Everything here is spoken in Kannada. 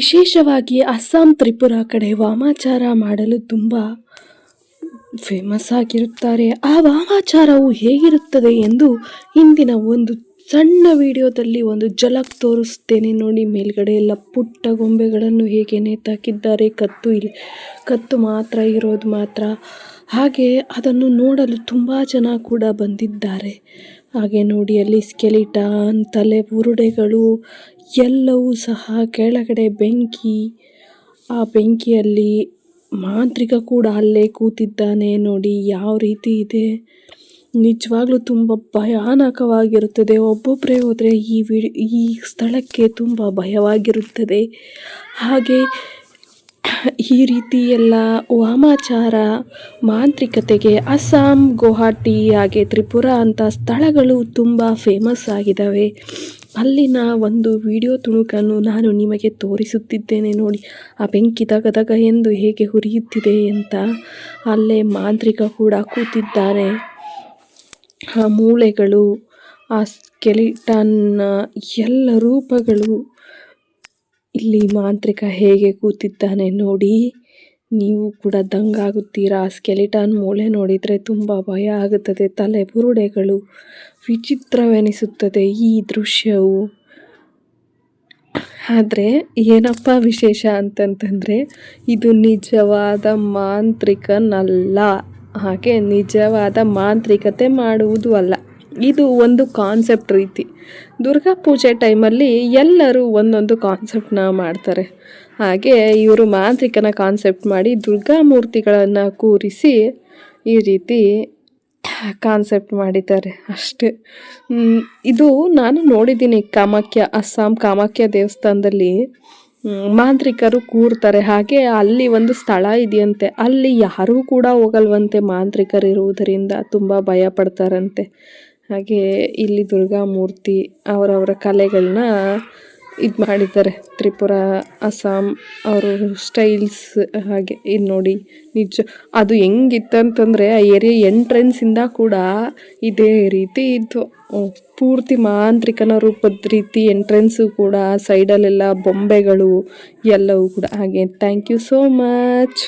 ವಿಶೇಷವಾಗಿ ಅಸ್ಸಾಂ ತ್ರಿಪುರ ಕಡೆ ವಾಮಾಚಾರ ಮಾಡಲು ತುಂಬ ಫೇಮಸ್ ಆಗಿರುತ್ತಾರೆ. ಆ ವಾಮಾಚಾರವು ಹೇಗಿರುತ್ತದೆ ಎಂದು ಇಂದಿನ ಒಂದು ಸಣ್ಣ ವಿಡಿಯೋದಲ್ಲಿ ಒಂದು ಝಲಕ್ ತೋರಿಸ್ತೇನೆ ನೋಡಿ, ಮೇಲ್ಗಡೆ ಎಲ್ಲ ಪುಟ್ಟ ಗೊಂಬೆಗಳನ್ನು ಹೇಗೆ ನೇತಾಕಿದ್ದಾರೆ. ಕತ್ತು ಇಲ್ಲಿ ಕತ್ತು ಮಾತ್ರ ಇರೋದು ಮಾತ್ರ. ಹಾಗೆ ಅದನ್ನು ನೋಡಲು ತುಂಬ ಜನ ಕೂಡ ಬಂದಿದ್ದಾರೆ. ಹಾಗೆ ನೋಡಿ, ಅಲ್ಲಿ ಸ್ಕೆಲಿಟಾನ್, ತಲೆ ಬುರುಡೆಗಳು ಎಲ್ಲವೂ ಸಹ ಕೆಳಗಡೆ ಬೆಂಕಿ, ಆ ಬೆಂಕಿಯಲ್ಲಿ ಮಾಂತ್ರಿಕ ಕೂಡ ಅಲ್ಲೇ ಕೂತಿದ್ದಾನೆ ನೋಡಿ, ಯಾವ ರೀತಿ ಇದೆ. ನಿಜವಾಗ್ಲೂ ತುಂಬ ಭಯಾನಕವಾಗಿರುತ್ತದೆ. ಒಬ್ಬೊಬ್ಬರೇ ಹೋದರೆ ಈ ವಿ ಈ ಸ್ಥಳಕ್ಕೆ ತುಂಬ ಭಯವಾಗಿರುತ್ತದೆ. ಹಾಗೆ ಈ ರೀತಿ ಎಲ್ಲ ವಾಮಾಚಾರ, ಮಾಂತ್ರಿಕತೆಗೆ ಅಸ್ಸಾಂ, ಗುವಾಹಟಿ, ಹಾಗೆ ತ್ರಿಪುರ ಅಂತ ಸ್ಥಳಗಳು ತುಂಬ ಫೇಮಸ್ ಆಗಿದ್ದಾವೆ. ಅಲ್ಲಿನ ಒಂದು ವಿಡಿಯೋ ತುಣುಕನ್ನು ನಾನು ನಿಮಗೆ ತೋರಿಸುತ್ತಿದ್ದೇನೆ ನೋಡಿ. ಆ ಬೆಂಕಿ ದಗ ದಗ ಎಂದು ಹೇಗೆ ಹುರಿಯುತ್ತಿದೆ ಅಂತ ಅಲ್ಲೇ ಮಾಂತ್ರಿಕ ಕೂಡ ಕೂತಿದ್ದಾನೆ. ಆ ಮೂಳೆಗಳು, ಆ ಸ್ಕೆಲಿಟನ್ನ ಎಲ್ಲ ರೂಪಗಳು. ಇಲ್ಲಿ ಮಾಂತ್ರಿಕ ಹೇಗೆ ಕೂತಿದ್ದಾನೆ ನೋಡಿ. ನೀವು ಕೂಡ ದಂಗಾಗುತ್ತೀರಾ? ಸ್ಕೆಲಿಟನ್ ಮೂಳೆ ನೋಡಿದರೆ ತುಂಬ ಭಯ ಆಗುತ್ತದೆ. ತಲೆ ಬುರುಡೆಗಳು ವಿಚಿತ್ರವೆನಿಸುತ್ತದೆ ಈ ದೃಶ್ಯವು. ಆದರೆ ಏನಪ್ಪ ವಿಶೇಷ ಅಂತಂತಂದರೆ ಇದು ನಿಜವಾದ ಮಾಂತ್ರಿಕನಲ್ಲ. ಹಾಗೆ ನಿಜವಾದ ಮಾಂತ್ರಿಕತೆ ಮಾಡುವುದು ಅಲ್ಲ. ಇದು ಒಂದು ಕಾನ್ಸೆಪ್ಟ್ ರೀತಿ. ದುರ್ಗಾ ಪೂಜೆ ಟೈಮಲ್ಲಿ ಎಲ್ಲರೂ ಒಂದೊಂದು ಕಾನ್ಸೆಪ್ಟನ್ನ ಮಾಡ್ತಾರೆ. ಹಾಗೆ ಇವರು ಮಾಂತ್ರಿಕನ ಕಾನ್ಸೆಪ್ಟ್ ಮಾಡಿ ದುರ್ಗಾ ಮೂರ್ತಿಗಳನ್ನು ಕೂರಿಸಿ ಈ ರೀತಿ ಕಾನ್ಸೆಪ್ಟ್ ಮಾಡಿದ್ದಾರೆ ಅಷ್ಟೇ. ಇದು ನಾನು ನೋಡಿದ್ದೀನಿ ಕಾಮಾಖ್ಯ, ಅಸ್ಸಾಂ ಕಾಮಾಖ್ಯ ದೇವಸ್ಥಾನದಲ್ಲಿ. ಮಾಂತ್ರಿಕರು ಕೂರ್ತಾರೆ. ಹಾಗೆ ಅಲ್ಲಿ ಒಂದು ಸ್ಥಳ ಇದೆಯಂತೆ. ಅಲ್ಲಿ ಯಾರೂ ಕೂಡ ಹೋಗಲ್ವಂತೆ ಮಾಂತ್ರಿಕರಿರುವುದರಿಂದ ತುಂಬ ಭಯ ಪಡ್ತಾರಂತೆ ಹಾಗೆ ಇಲ್ಲಿ ದುರ್ಗಾ ಮೂರ್ತಿ ಅವರವರ ಕಲೆಗಳನ್ನ ಇದು ಮಾಡಿದ್ದಾರೆ. ತ್ರಿಪುರ, ಅಸ್ಸಾಂ ಅವರು ಸ್ಟೈಲ್ಸ್ ಹಾಗೆ ಇದು ನೋಡಿ ನಿಜ. ಅದು ಹೆಂಗಿತ್ತಂತಂದರೆ ಆ ಏರಿಯಾ ಎಂಟ್ರೆನ್ಸಿಂದ ಕೂಡ ಇದೇ ರೀತಿ ಇತ್ತು ಪೂರ್ತಿ ಮಾಂತ್ರಿಕನ ರೂಪದ ರೀತಿ ಎಂಟ್ರೆನ್ಸು ಕೂಡ, ಸೈಡಲ್ಲೆಲ್ಲ ಬೊಂಬೆಗಳು ಎಲ್ಲವೂ ಕೂಡ ಹಾಗೆ. Thank you so much.